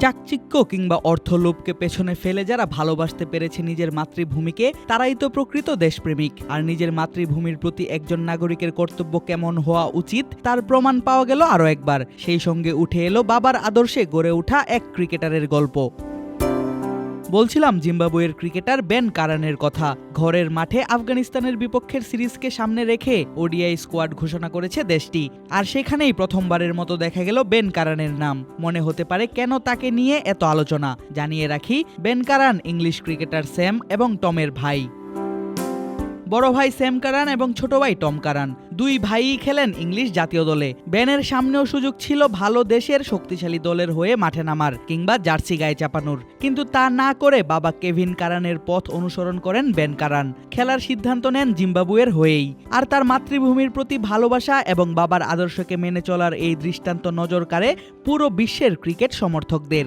চাকচিক্য কিংবা অর্থলোভকে পেছনে ফেলে যারা ভালোবাসতে পেরেছে নিজের মাতৃভূমিকে, তারাই তো প্রকৃত দেশপ্রেমিক। আর নিজের মাতৃভূমির প্রতি একজন নাগরিকের কর্তব্য কেমন হওয়া উচিত, তার প্রমাণ পাওয়া গেল আরও একবার। সেই সঙ্গে উঠে এলো বাবার আদর্শে গড়ে ওঠা এক ক্রিকেটারের গল্প। বলছিলাম জিম্বাবুয়ের ক্রিকেটার বেন কারানের কথা। ঘরের মাঠে আফগানিস্তানের বিপক্ষের সিরিজকে সামনে রেখে ওডিআই স্কোয়াড ঘোষণা করেছে দেশটি। আর সেখানেই প্রথমবারের মতো দেখা গেল বেন কারানের নাম। মনে হতে পারে কেন তাকে নিয়ে এত আলোচনা? জানিয়ে রাখি, Ben Curran English cricketer Sam এবং টমের ভাই। বড় ভাই স্যাম কারান এবং ছোট ভাই টম কারান। দুই ভাইই খেলেন ইংলিশ জাতীয় দলে। বেনের সামনেও সুযোগ ছিল ভালো দেশের শক্তিশালী দলের হয়ে মাঠে নামার কিংবা জার্সি গায়ে চাপানোর। কিন্তু তা না করে বাবা কেভিন কারানের পথ অনুসরণ করেন বেন কারান। খেলার সিদ্ধান্ত নেন জিম্বাবুয়ের হয়েই। আর তার মাতৃভূমির প্রতি ভালোবাসা এবং বাবার আদর্শকে মেনে চলার এই দৃষ্টান্ত নজর কাড়ে পুরো বিশ্বের ক্রিকেট সমর্থকদের।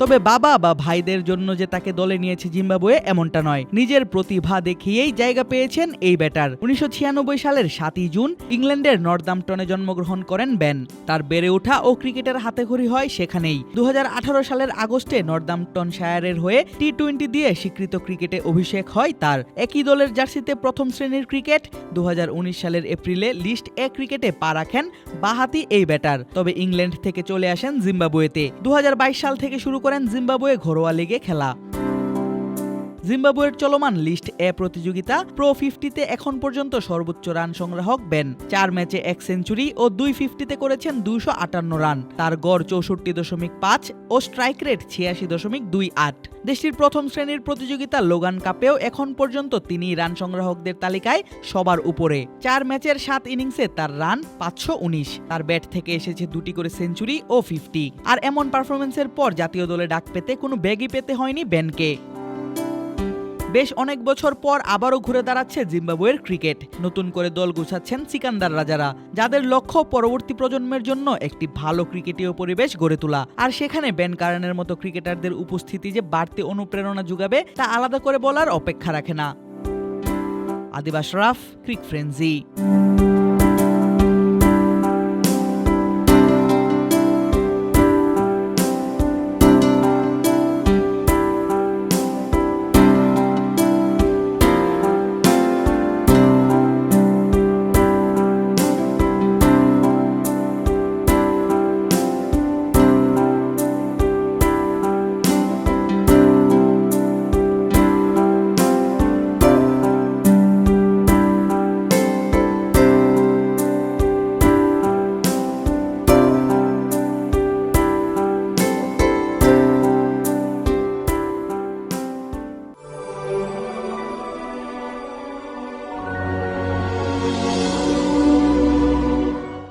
তবে বাবা বা ভাইদের জন্য যে তাকে দলে নিয়েছে জিম্বাবুয়ে এমনটা নয়। নিজের প্রতিভা দেখিয়েই জায়গা পেয়েছেন এই ব্যাটার। উনিশশো ছিয়ানব্বই সালের সাতই জুন ইংল্যান্ডের নর্দাম্পটনে জন্মগ্রহণ করেন ব্যান তার বেড়ে ওঠা ও ক্রিকেটের হাতেখড়ি হয় সেখানেই। দু হাজার আঠারো সালের আগস্টে নর্দাম্পটন শায়ারের হয়ে টি টোয়েন্টি দিয়ে স্বীকৃত ক্রিকেটে অভিষেক হয় তার। একই দলের জার্সিতে প্রথম শ্রেণির ক্রিকেট। দু হাজার উনিশ সালের এপ্রিলে লিস্ট এ ক্রিকেটে পা রাখেন বাহাতি এই ব্যাটার। তবে ইংল্যান্ড থেকে চলে আসেন জিম্বাবুয়েতে। দু হাজার বাইশ সাল থেকে শুরু করেন জিম্বাবুয়ে ঘরোয়া লিগে খেলা। জিম্বাবুয়ের চলমান লিস্ট এ প্রতিযোগিতা প্রো ফিফটিতে এখন পর্যন্ত সর্বোচ্চ রান সংগ্রাহক বেন। চার ম্যাচে এক সেঞ্চুরি ও দুই ফিফটিতে করেছেন দুইশো আটান্ন রান। তার গড় চৌষট্টি দশমিক পাঁচ ও স্ট্রাইক রেট ছিয়াশি দশমিক দুই আট। দেশটির প্রথম শ্রেণির প্রতিযোগিতা লোগান কাপেও এখন পর্যন্ত তিনি রান সংগ্রাহকদের তালিকায় সবার উপরে। চার ম্যাচের সাত ইনিংসে তার রান পাঁচশো উনিশ। তার ব্যাট থেকে এসেছে দুটি করে সেঞ্চুরি ও ফিফটি। আর এমন পারফরমেন্সের পর জাতীয় দলে ডাক পেতে কোনো ব্যাগই পেতে হয়নি বেনকে। বেশ অনেক বছর পর আবারও ঘুরে দাঁড়াচ্ছে জিম্বাবুয়ের ক্রিকেট। নতুন করে দল গুছাচ্ছেন সিকান্দার রাজারা, যাদের লক্ষ্য পরবর্তী প্রজন্মের জন্য একটি ভালো ক্রিকেটীয় পরিবেশ গড়ে তোলা। আর সেখানে বেন কারানের মতো ক্রিকেটারদের উপস্থিতি যে বাড়তি অনুপ্রেরণা যোগাবে, তা আলাদা করে বলার অপেক্ষা রাখে না। আদিবাস রাফ, ক্রিক ফ্রেন্সি।